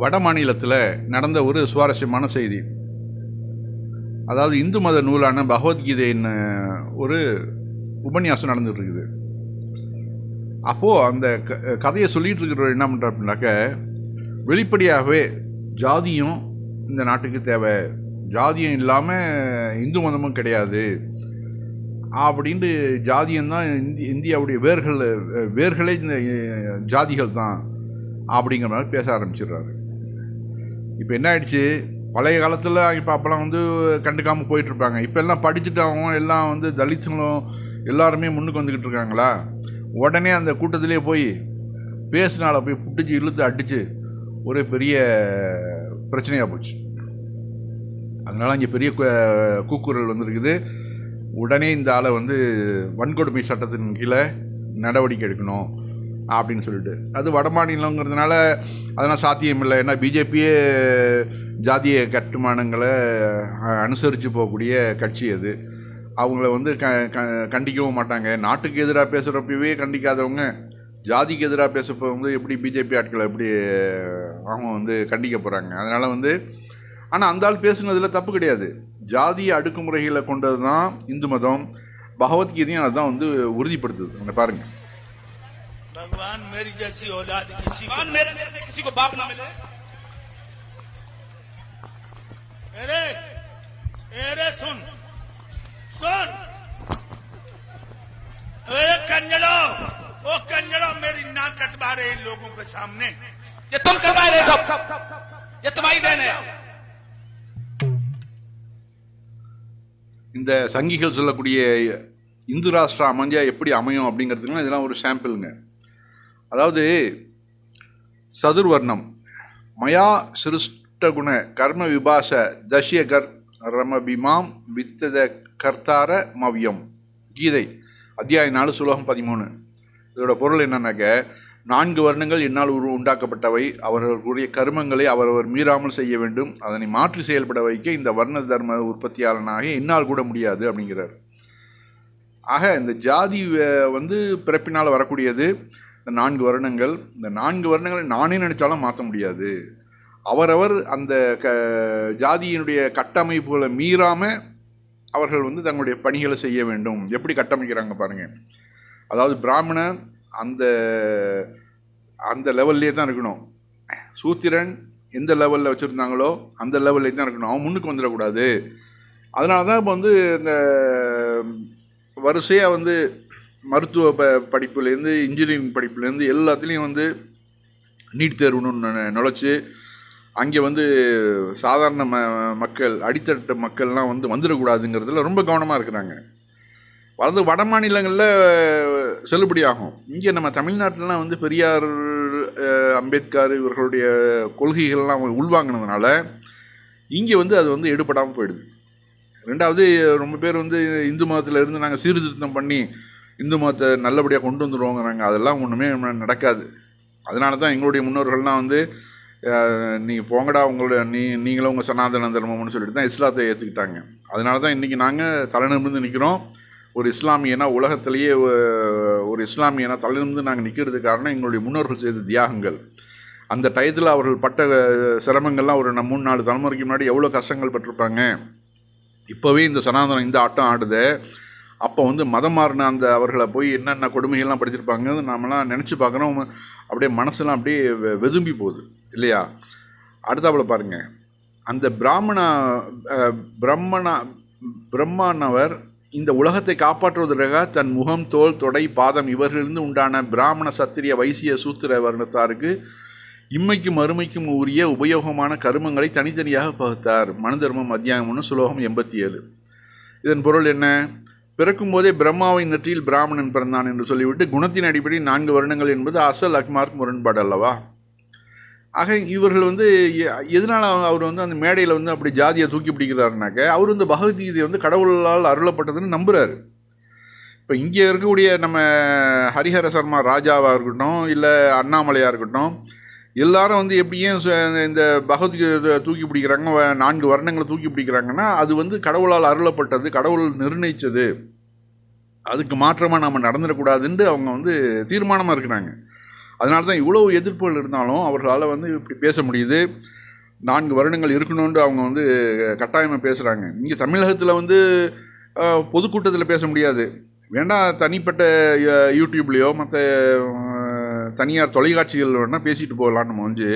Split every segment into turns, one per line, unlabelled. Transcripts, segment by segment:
வட மாநிலத்தில் நடந்த ஒரு சுவாரஸ்யமான செய்தி. அதாவது இந்து மத நூலான பகவத்கீதையின் ஒரு உபன்யாசம் நடந்துகிட்ருக்குது அப்போது அந்த க கதையை சொல்லிகிட்டு இருக்கிறவர் என்ன பண்ணுறாரு அப்படின்னாக்க வெளிப்படையாகவே ஜாதியும் இந்த நாட்டுக்கு தேவை. ஜாதியம் இல்லாமல் இந்து மதமும் கிடையாது. அப்படின்ட்டு ஜாதியம்தான் இந்தி இந்தியாவுடைய வேர்கள் வேர்களே இந்த ஜாதிகள் தான் அப்படிங்கிற மாதிரி பேச ஆரம்பிச்சிடுறாரு. இப்போ என்ன ஆயிடுச்சு பழைய காலத்தில் இப்போ அப்போல்லாம் வந்து கண்டுக்காமல் போயிட்டுருப்பாங்க. இப்போ எல்லாம் படிச்சுட்டாகவும் எல்லாம் வந்து தலித்துங்களும் எல்லாருமே முன்னுக்கு வந்துக்கிட்டு இருக்காங்களா? உடனே அந்த கூட்டத்திலே போய் பேசினால போய் புட்டிச்சு இழுத்து அடித்து ஒரே பெரிய பிரச்சனையாக போச்சு. அதனால் இங்கே பெரிய கூக்குரல் வந்திருக்குது. உடனே இந்த ஆளை வந்து வன்கொடுமை சட்டத்தின் கீழே நடவடிக்கை எடுக்கணும். அப்படின்னு சொல்லிட்டு. அது வட மாநிலங்கிறதுனால அதெல்லாம் சாத்தியம் இல்லை ஏன்னா பிஜேபியே ஜாதிய கட்டுமானங்களை அனுசரித்து போகக்கூடிய கட்சி அது. அவங்கள வந்து க க கண்டிக்கவும் மாட்டாங்க. நாட்டுக்கு எதிராக பேசுகிறப்பவே கண்டிக்காதவங்க ஜாதிக்கு எதிராக பேசுகிறப்ப வந்து எப்படி பிஜேபி ஆட்களை எப்படி அவங்க வந்து கண்டிக்க போகிறாங்க அதனால் வந்து ஆனால் அந்த ஆள் பேசுனதில் தப்பு கிடையாது. ஜாதிய அடுக்குமுறைகளை கொண்டது தான் இந்து மதம். பகவத்கீதையும் அதுதான் வந்து உறுதிப்படுத்துது. அந்த பாருங்கள்
भगवान मेरी जैसी औलाद किसी को
भगवान मेरे जैसे किसी को बाप ना मिले
अरे अरे सुन सुन अरे कंजड़ो ओ कंजड़ो मेरी नाक कटवा रहे इन लोगों के सामने
ये तुम करवाए रहे सब ये तुम्हारी देन है
இந்த சங்கிகள் சொல்லக்கூடிய இந்து ராஷ்டிரம் அமைஞ்சா எப்படி அமையும் அப்படிங்கிறதுக்குலாம் இதெல்லாம் ஒரு சாம்பிளுங்க அதாவது சதுர்வர்ணம். மயா சிருஷ்டகுண கர்ம விபாச தஷ்யகர் ரமபிமாம் வித்தத கர்த்தார மவ்யம். கீதை அத்தியாயம் நாலு சுலோகம் பதிமூணு. இதோட பொருள் என்னன்னாக்க நான்கு வர்ணங்கள் என்னால் உரு உண்டாக்கப்பட்டவை. அவர்களுடைய கர்மங்களை அவரவர் மீறாமல் செய்ய வேண்டும். அதனை மாற்றி செயல்பட வைக்க இந்த வர்ண தர்ம உற்பத்தியாளனாக என்னால் கூட முடியாது அப்படிங்கிறார். ஆக இந்த ஜாதி வந்து பிறப்பினால் வரக்கூடியது இந்த நான்கு வருணங்கள் இந்த நான்கு வருணங்களை நானே நினைச்சாலும் மாற்ற முடியாது. அவரவர் அந்த க ஜாதியினுடைய கட்டமைப்புகளை மீறாமல் அவர்கள் வந்து தங்களுடைய பணிகளை செய்ய வேண்டும். எப்படி கட்டமைக்கிறாங்க பாருங்கள் அதாவது பிராமணன் அந்த அந்த லெவல்லே தான் இருக்கணும். சூத்திரன் எந்த லெவலில் வச்சுருந்தாங்களோ அந்த லெவல்லே தான் இருக்கணும். அவன் முன்னுக்கு வந்துடக்கூடாது. அதனால தான் இப்போ வந்து இந்த வரிசையாக வந்து மருத்துவ ப படிப்புலேருந்து இன்ஜினியரிங் படிப்புலேருந்து எல்லாத்துலேயும் வந்து நீட் தேர்வுன்னு ஒண்ணு நுழைச்சி அங்கே வந்து சாதாரண ம மக்கள் அடித்தட்ட மக்கள்லாம் வந்து வந்துடக்கூடாதுங்கிறதுல ரொம்ப கவனமாக இருக்கிறாங்க. அது வட மாநிலங்களில் செல்லுபடியாகும் இங்கே நம்ம தமிழ்நாட்டிலலாம் வந்து பெரியார் அம்பேத்கர் இவர்களுடைய கொள்கைகள்லாம் அவங்க உள்வாங்கினதுனால இங்கே வந்து அது வந்து எடுபடாமல் போயிடுது. ரெண்டாவது ரொம்ப பேர் வந்து இந்து மதத்தில் இருந்து நாங்கள் சீர்திருத்தம் பண்ணி இந்து மதத்தை நல்லபடியாக கொண்டு வந்துடுவோங்கிறாங்க அதெல்லாம் ஒன்றுமே நடக்காது. அதனால தான் எங்களுடைய முன்னோர்கள்லாம் வந்து நீங்கள் போங்கடா உங்களோட நீ நீங்களும் உங்கள் சனாதன தர்மம்னு சொல்லிட்டு தான் இஸ்லாத்தை ஏற்றுக்கிட்டாங்க அதனால தான் இன்றைக்கி நாங்கள் தலைநிமிர்ந்து நிற்கிறோம் ஒரு இஸ்லாமியனா உலகத்திலேயே ஒரு இஸ்லாமியனா தலைநிமிர்ந்து நாங்கள் நிற்கிறதுக்கு காரணம் எங்களுடைய முன்னோர்கள் செய்த தியாகங்கள். அந்த டயத்தில் அவர்கள் பட்ட சிரமங்கள்லாம் ஒரு நம்ம மூணு நாலு தலைமுறைக்கு முன்னாடி எவ்வளோ கஷ்டங்கள் பட்டிருப்பாங்க. இப்போவே இந்த சனாதனம் இந்த ஆட்டம் ஆடுது. அப்போ வந்து மதம் மாறின அந்த அவர்களை போய் என்னென்ன கொடுமைகள்லாம் படிச்சிருப்பாங்க நாமெல்லாம் நினச்சி பார்க்குறோம் அப்படியே மனசெல்லாம் அப்படியே வெ- வெதும்பி போகுது. இல்லையா? அடுத்தாப்புல பாருங்கள் அந்த பிராமணா பிரம்மணா பிரம்மானவர் இந்த உலகத்தை காப்பாற்றுவதற்காக தன் முகம் தோல் தொடை பாதம் இவர்களிலிருந்து உண்டான பிராமண சத்திரிய வைசிய சூத்திர வர்ணத்தாருக்கு இம்மைக்கும் அருமைக்கும் உரிய உபயோகமான கருமங்களை தனித்தனியாக பகுத்தார். மனு தர்மம் அத்தியாயம் ஒன்று சுலோகம் எண்பத்தி ஏழு. இதன் பொருள் என்ன? பிறக்கும்போதே பிரம்மாவின் நெற்றியில் பிராமணன் பிறந்தான் என்று சொல்லிவிட்டு குணத்தின் அடிப்படை நான்கு வருடங்கள் என்பது அசல் அக்மார்க் முரண்பாடு அல்லவா? ஆக இவர்கள் வந்து எ- அவர் வந்து அந்த மேடையில் வந்து அப்படி ஜாதியை தூக்கி பிடிக்கிறாருனாக்க அவர் வந்து பகவத்கீதை வந்து கடவுளால் அருளப்பட்டதுன்னு நம்புகிறாரு இப்போ இங்கே இருக்கக்கூடிய நம்ம ஹரிஹர சர்மா ராஜாவாக இருக்கட்டும் இல்லை அண்ணாமலையாக இருக்கட்டும் எல்லாரும் வந்து எப்படி ஏன் இந்த பகவத்கீதை தூக்கி பிடிக்கிறாங்க வ- நான்கு வர்ணங்களை தூக்கி பிடிக்கிறாங்கன்னா அது வந்து கடவுளால் அருளப்பட்டது கடவுள் நிர்ணயித்தது அதுக்கு மாற்றமாக நம்ம நடந்துடக்கூடாதுன்ட்டு அவங்க வந்து தீர்மானமாக இருக்கிறாங்க அதனால தான் இவ்வளோ எதிர்ப்புகள் இருந்தாலும் அவர்களால் வந்து இப்படி பேச முடியுது நான்கு வருடங்கள் இருக்கணும்னு அவங்க வந்து கட்டாயமாக பேசுகிறாங்க இங்கே தமிழகத்தில் வந்து பொதுக்கூட்டத்தில் பேச முடியாது வேண்டாம் தனிப்பட்ட யூடியூப்லேயோ மற்ற தனியார் தொலைக்காட்சிகள் வேணால் பேசிட்டு போகலாம் நம்ம வந்து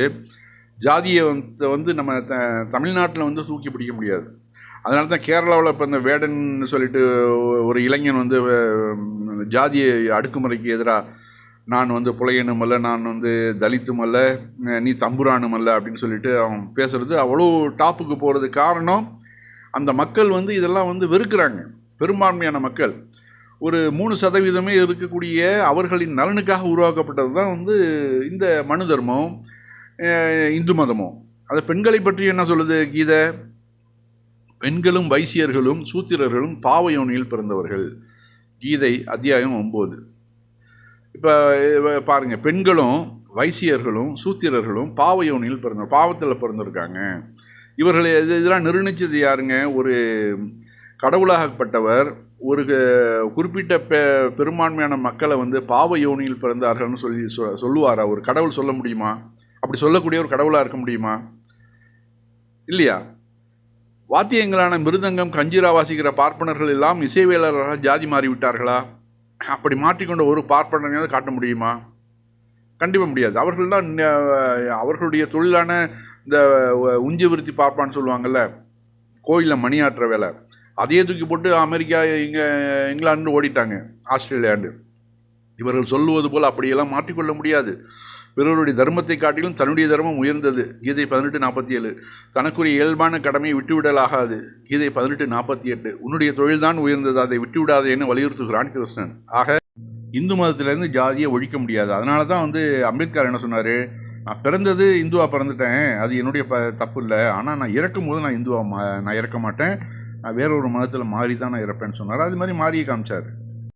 ஜாதியை வந்து வந்து நம்ம த தமிழ்நாட்டில் வந்து தூக்கி பிடிக்க முடியாது. அதனால தான் கேரளாவில் இப்போ இந்த வேடன் சொல்லிட்டு ஒரு இளைஞன் வந்து ஜாதியை ஜாதிய அடுக்குமுறைக்கு எதிராக நான் வந்து புலையனும் அல்ல நான் வந்து தலித்தும் அல்ல நீ தம்புரானும் அல்ல அப்படின்னு சொல்லிட்டு அவன் பேசுகிறது அவ்வளோ டாப்புக்கு போகிறது காரணம் அந்த மக்கள் வந்து இதெல்லாம் வந்து வெறுக்கிறாங்க. பெரும்பான்மையான மக்கள். ஒரு மூணு சதவீதமே இருக்கக்கூடிய அவர்களின் நலனுக்காக உருவாக்கப்பட்டது தான் வந்து இந்த மனு தர்மம் இந்து மதமும். அது பெண்களை பற்றி என்ன சொல்லுது கீதை? பெண்களும் வைசியர்களும் சூத்திரர்களும் பாவயோனியில் பிறந்தவர்கள். கீதை அத்தியாயம் ஒம்பது. இப்போ பாருங்கள் பெண்களும் வைசியர்களும் சூத்திரர்களும் பாவயோனியில் பிறந்த பாவத்தில் பிறந்திருக்காங்க. இவர்களை இது இதெல்லாம் நிர்ணயித்தது யாருங்க? ஒரு கடவுளாகப்பட்டவர் ஒரு குறிப்பிட்ட பெ பெரும்பான்மையான மக்களை வந்து பாவ யோனியில் பிறந்தார்கள்னு சொல்லி சொ சொல்லுவாரா? ஒரு கடவுள் சொல்ல முடியுமா? அப்படி சொல்லக்கூடிய ஒரு கடவுளாக இருக்க முடியுமா? இல்லையா? வாத்தியங்களான மிருதங்கம் கஞ்சிரா வாசிக்கிற பார்ப்பனர்கள் எல்லாம் இசைவேலராக ஜாதி மாறி விட்டார்களா அப்படி மாற்றிக்கொண்ட ஒரு பார்ப்பனரையாவது காட்ட முடியுமா? கண்டிப்பாக முடியாது. அவர்கள் தான் அவர்களுடைய தொழிலான இந்த உஞ்சி விருத்தி பார்ப்பான்னு சொல்லுவாங்கள்ல கோயிலில் மணியாற்ற வேலை. அதையே தூக்கி போட்டு அமெரிக்கா இங்கே இங்கிலாண்டு ஓடிட்டாங்க. ஆஸ்திரேலியாண்டு. இவர்கள் சொல்லுவது போல் அப்படியெல்லாம் மாற்றிக்கொள்ள முடியாது. பிறருடைய தர்மத்தை காட்டிலும் தன்னுடைய தர்மம் உயர்ந்தது. கீதை பதினெட்டு நாற்பத்தி ஏழு தனக்குரிய இயல்பான கடமையை விட்டுவிடலாகாது. கீதை பதினெட்டு நாற்பத்தி எட்டு உன்னுடைய தொழில்தான் உயர்ந்தது. அதை விட்டுவிடாதே என்று வலியுறுத்துகிறான் கிருஷ்ணன். ஆக இந்து மதத்திலேருந்து ஜாதியை ஒழிக்க முடியாது. அதனால தான் வந்து அம்பேத்கர் என்ன சொன்னார்? நான் பிறந்தது இந்துவாக பிறந்துட்டேன். அது என்னுடைய ப தப்பு இல்லை. ஆனால் நான் இறக்கும் போது நான் இந்துவா மா நான் இறக்க மாட்டேன். நான் வேற ஒரு மதத்தில் மாறி தான் நான் இறப்பேன்னு சொன்னார். அது மாதிரி மாறியே காமிச்சார்.